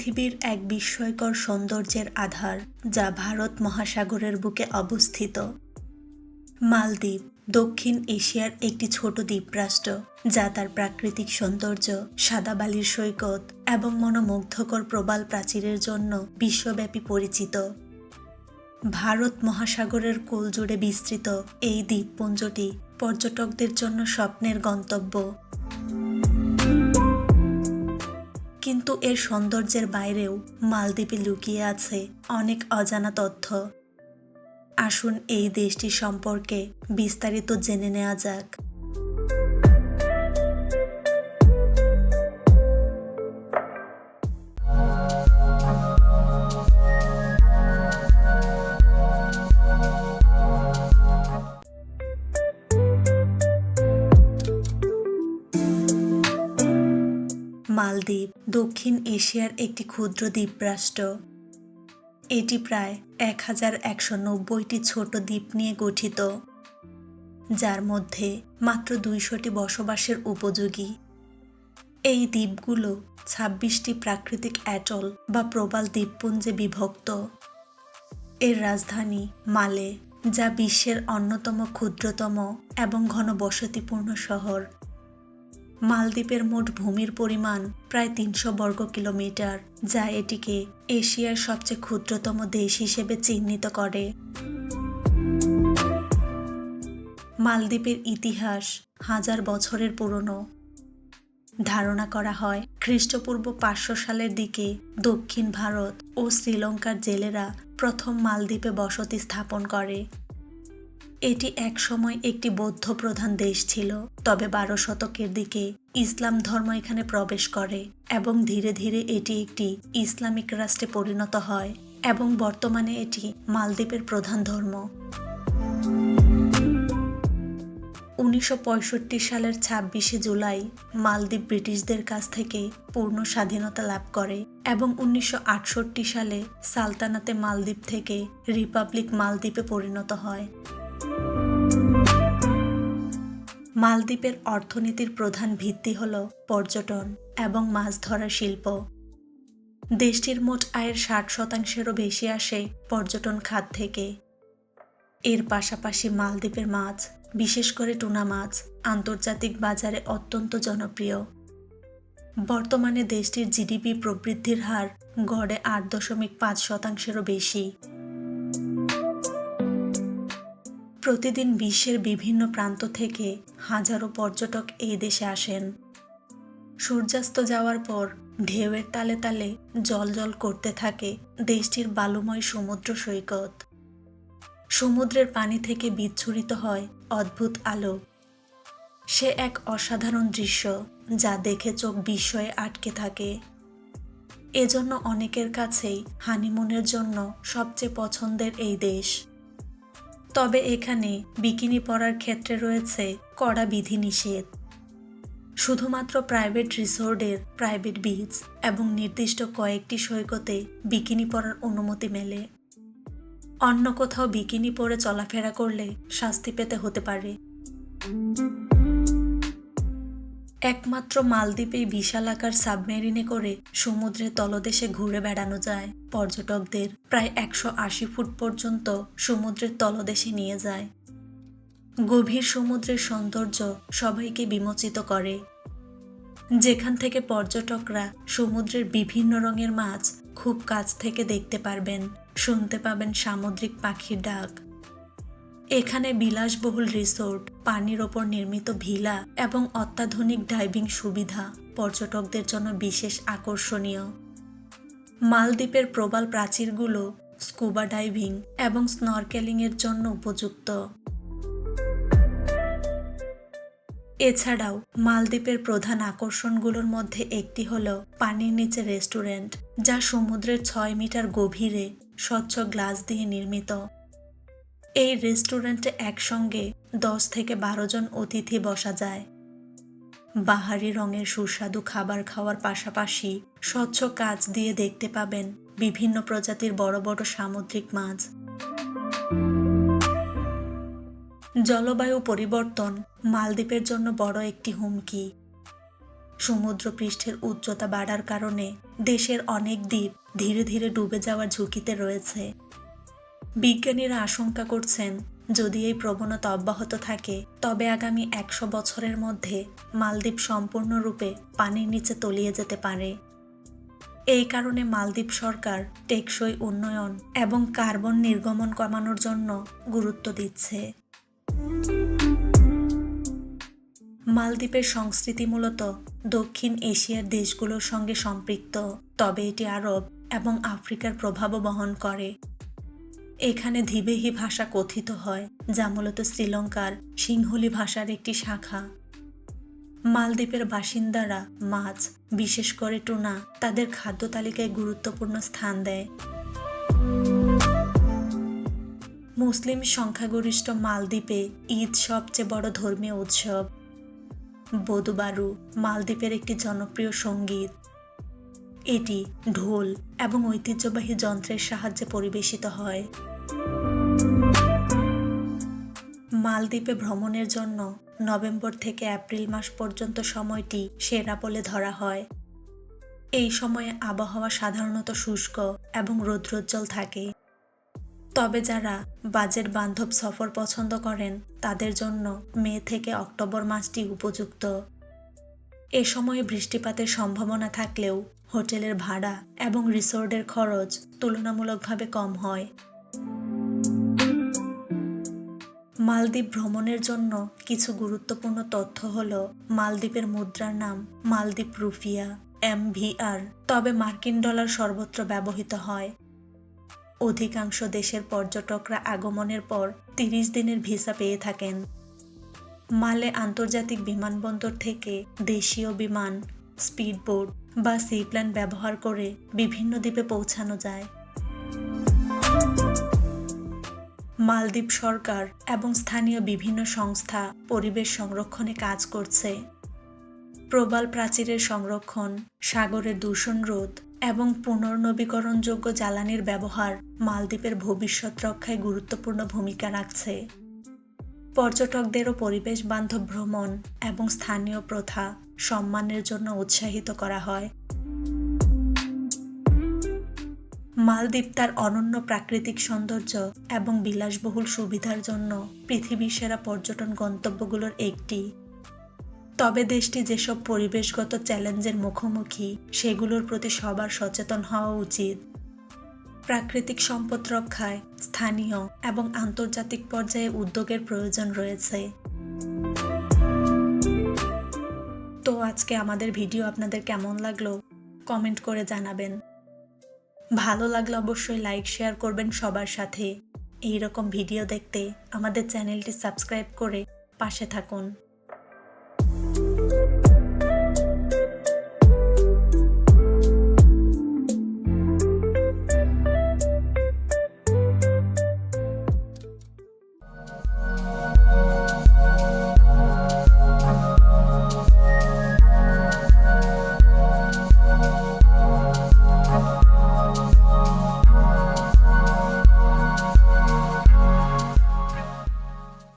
পৃথিবীর এক বিস্ময়কর সৌন্দর্যের আধার, যা ভারত মহাসাগরের বুকে অবস্থিত। মালদ্বীপ, দক্ষিণ এশিয়ার একটি ছোট দ্বীপরাষ্ট্র, যা তার প্রাকৃতিক সৌন্দর্য সাদা বালির সৈকত এবং মনোমুগ্ধকর প্রবাল প্রাচীরের জন্য বিশ্বব্যাপী পরিচিত। ভারত মহাসাগরের কোল জুড়ে বিস্তৃত এই দ্বীপপুঞ্জটি পর্যটকদের জন্য স্বপ্নের গন্তব্য। কিন্তু এর সৌন্দর্যের বাইরেও মালদ্বীপে লুকিয়ে আছে অনেক অজানা তথ্য। আসুন এই দেশটি সম্পর্কে বিস্তারিত জেনে নেওয়া যাক। মালদ্বীপ, দক্ষিণ এশিয়ার একটি ক্ষুদ্র দ্বীপরাষ্ট্র। এটি প্রায় এক হাজার একশো নব্বইটি ছোট দ্বীপ নিয়ে গঠিত, যার মধ্যে মাত্র দুইশোটি বসবাসের উপযোগী। এই দ্বীপগুলো ছাব্বিশটি প্রাকৃতিক অ্যাটল বা প্রবাল দ্বীপপুঞ্জে বিভক্ত। এর রাজধানী মালে, যা বিশ্বের অন্যতম ক্ষুদ্রতম এবং ঘনবসতিপূর্ণ শহর। মালদ্বীপের মোট ভূমির পরিমাণ প্রায় তিনশো বর্গ কিলোমিটার, যা এটিকে এশিয়ার সবচেয়ে ক্ষুদ্রতম দেশ হিসেবে চিহ্নিত করে। মালদ্বীপের ইতিহাস হাজার বছরের পুরনো। ধারণা করা হয়, খ্রিস্টপূর্ব পাঁচশো সালের দিকে দক্ষিণ ভারত ও শ্রীলঙ্কার জেলেরা প্রথম মালদ্বীপে বসতি স্থাপন করে। এটি একসময় একটি বৌদ্ধ প্রধান দেশ ছিল, তবে বারো শতকের দিকে ইসলাম ধর্ম এখানে প্রবেশ করে এবং ধীরে ধীরে এটি একটি ইসলামিক রাষ্ট্রে পরিণত হয় এবং বর্তমানে এটি মালদ্বীপের প্রধান ধর্ম। উনিশশো পঁয়ষট্টি সালের ছাব্বিশে জুলাই মালদ্বীপ ব্রিটিশদের কাছ থেকে পূর্ণ স্বাধীনতা লাভ করে এবং উনিশশো আটষট্টি সালে সালতানাতে মালদ্বীপ থেকে রিপাবলিক মালদ্বীপে পরিণত হয়। মালদ্বীপের অর্থনীতির প্রধান ভিত্তি হল পর্যটন এবং মাছ ধরা শিল্প। দেশটির মোট আয়ের ষাট শতাংশেরও বেশি আসে পর্যটন খাত থেকে। এর পাশাপাশি মালদ্বীপের মাছ, বিশেষ করে টুনা মাছ, আন্তর্জাতিক বাজারে অত্যন্ত জনপ্রিয়। বর্তমানে দেশটির জিডিপি প্রবৃদ্ধির হার গড়ে আট দশমিক পাঁচ শতাংশেরও বেশি। প্রতিদিন বিশ্বের বিভিন্ন প্রান্ত থেকে হাজারো পর্যটক এই দেশে আসেন। সূর্যাস্ত যাওয়ার পর ঢেউয়ের তালে তালে জল জল করতে থাকে দেশটির বালুময় সমুদ্র সৈকত। সমুদ্রের পানি থেকে বিচ্ছুরিত হয় অদ্ভুত আলো। সে এক অসাধারণ দৃশ্য যা দেখে চোখ বিস্ময়ে আটকে থাকে। এজন্য অনেকের কাছেই হানিমুনের জন্য সবচেয়ে পছন্দের এই দেশ। তবে এখানে বিকিনি পরার ক্ষেত্রে রয়েছে কড়া বিধিনিষেধ শুধুমাত্র প্রাইভেট রিসোর্টের প্রাইভেট বিচ এবং নির্দিষ্ট কয়েকটি সৈকতে বিকিনি পরার অনুমতি মেলে। অন্য কোথাও বিকিনি পরে চলাফেরা করলে শাস্তি পেতে হতে পারে। একমাত্র মালদ্বীপে বিশাল আকার সাবমেরিনে করে সমুদ্রের তলদেশে ঘুরে বেড়ানো যায়। পর্যটকদের প্রায় একশো আশি ফুট পর্যন্ত সমুদ্রের তলদেশে নিয়ে যায়। গভীর সমুদ্রের সৌন্দর্য সবাইকে বিমোচিত করে। যেখান থেকে পর্যটকরা সমুদ্রের বিভিন্ন রঙের মাছ খুব কাছ থেকে দেখতে পারবেন। শুনতে পাবেন সামুদ্রিক পাখির ডাক। এখানে বিলাসবহুল রিসোর্ট, পানির ওপর নির্মিত ভিলা এবং অত্যাধুনিক ডাইভিং সুবিধা। পর্যটকদের জন্য বিশেষ আকর্ষণীয়। মালদ্বীপের প্রবাল প্রাচীরগুলো স্কুবা ডাইভিং এবং স্নরকেলিংয়ের জন্য উপযুক্ত। এছাড়াও, মালদ্বীপের প্রধান আকর্ষণগুলোর মধ্যে একটি হল পানির নিচে রেস্টুরেন্ট, যা সমুদ্রের ছয় মিটার গভীরে স্বচ্ছ গ্লাস দিয়ে নির্মিত। এই রেস্টুরেন্টে একসঙ্গে দশ থেকে বারো জন অতিথি বসা যায়। বাহারি রঙের সুস্বাদু খাবার খাওয়ার পাশাপাশি স্বচ্ছ কাজ দিয়ে দেখতে পাবেন বিভিন্ন প্রজাতির বড় বড় সামুদ্রিক মাছ। জলবায়ু পরিবর্তন মালদ্বীপের জন্য বড় একটি হুমকি। সমুদ্র পৃষ্ঠের উচ্চতা বাড়ার কারণে দেশের অনেক দ্বীপ ধীরে ধীরে ডুবে যাওয়ার ঝুঁকিতে রয়েছে। বিজ্ঞানীরা আশঙ্কা করছেন, যদি এই প্রবণতা অব্যাহত থাকে, তবে আগামী একশো বছরের মধ্যে মালদ্বীপ সম্পূর্ণরূপে পানির নিচে তলিয়ে যেতে পারে। এই কারণে মালদ্বীপ সরকার টেকসই উন্নয়ন এবং কার্বন নির্গমন কমানোর জন্য গুরুত্ব দিচ্ছে। মালদ্বীপের সংস্কৃতি মূলত দক্ষিণ এশিয়ার দেশগুলোর সঙ্গে সম্পৃক্ত, তবে এটি আরব এবং আফ্রিকার প্রভাবও বহন করে। এখানে ধীবেহি ভাষা কথিত হয়, যা মূলত শ্রীলঙ্কার সিংহলি ভাষার একটি শাখা। মালদ্বীপের বাসিন্দারা মাছ, বিশেষ করে টুনা, তাদের খাদ্য তালিকায় গুরুত্বপূর্ণ স্থান দেয়। মুসলিম সংখ্যাগরিষ্ঠ মালদ্বীপে ঈদ সবচেয়ে বড় ধর্মীয় উৎসব। বদুবারু মালদ্বীপের একটি জনপ্রিয় সংগীত। এটি ঢোল এবং ঐতিহ্যবাহী যন্ত্রের সাহায্যে পরিবেশিত হয়। মালদ্বীপে ভ্রমণের জন্য নভেম্বর থেকে এপ্রিল মাস পর্যন্ত সময়টি সেরা বলে ধরা হয়। এই সময়ে আবহাওয়া সাধারণত শুষ্ক এবং রৌদ্রোজ্জ্বল থাকে। তবে যারা বাজেট বান্ধব সফর পছন্দ করেন, তাদের জন্য মে থেকে অক্টোবর মাসটি উপযুক্ত। এ সময়ে বৃষ্টিপাতের সম্ভাবনা থাকলেও হোটেলের ভাড়া এবং রিসোর্টের খরচ তুলনামূলকভাবে কম হয়। মালদ্বীপ ভ্রমণের জন্য কিছু গুরুত্বপূর্ণ তথ্য হল মালদ্বীপের মুদ্রার নাম মালদ্বীপ রুফিয়া এমভিআর তবে মার্কিন ডলার সর্বত্র ব্যবহৃত হয়। অধিকাংশ দেশের পর্যটকরা আগমনের পর তিরিশ দিনের ভিসা পেয়ে থাকেন। মালে আন্তর্জাতিক বিমানবন্দর থেকে দেশীয় বিমান, স্পিডবোট বা সিপ্ল্যান ব্যবহার করে বিভিন্ন দ্বীপে পৌঁছানো যায়। মালদ্বীপ সরকার এবং স্থানীয় বিভিন্ন সংস্থা পরিবেশ সংরক্ষণে কাজ করছে। প্রবাল প্রাচীরের সংরক্ষণ, সাগরের দূষণ রোধ এবং পুনর্নবীকরণযোগ্য জ্বালানির ব্যবহার মালদ্বীপের ভবিষ্যৎ রক্ষায় গুরুত্বপূর্ণ ভূমিকা রাখছে। পর্যটকদেরও পরিবেশ বান্ধব ভ্রমণ এবং স্থানীয় প্রথা সম্মানের জন্য উৎসাহিত করা হয়। মালদ্বীপ তার অনন্য প্রাকৃতিক সৌন্দর্য এবং বিলাসবহুল সুবিধার জন্য পৃথিবীর সেরা পর্যটন গন্তব্যগুলোর একটি। তবে দেশটি যেসব পরিবেশগত চ্যালেঞ্জের মুখোমুখি, সেগুলোর প্রতি সবার সচেতন হওয়া উচিত। প্রাকৃতিক সম্পদ রক্ষায় স্থানীয় এবং আন্তর্জাতিক পর্যায়ে উদ্যোগের প্রয়োজন রয়েছে। তো আজকে আমাদের ভিডিও আপনাদের কেমন লাগল? কমেন্ট করে জানাবেন। ভালো লাগলে অবশ্যই লাইক শেয়ার করবেন সবার সাথে। এই রকম ভিডিও দেখতে আমাদের চ্যানেলটি সাবস্ক্রাইব করে পাশে থাকুন।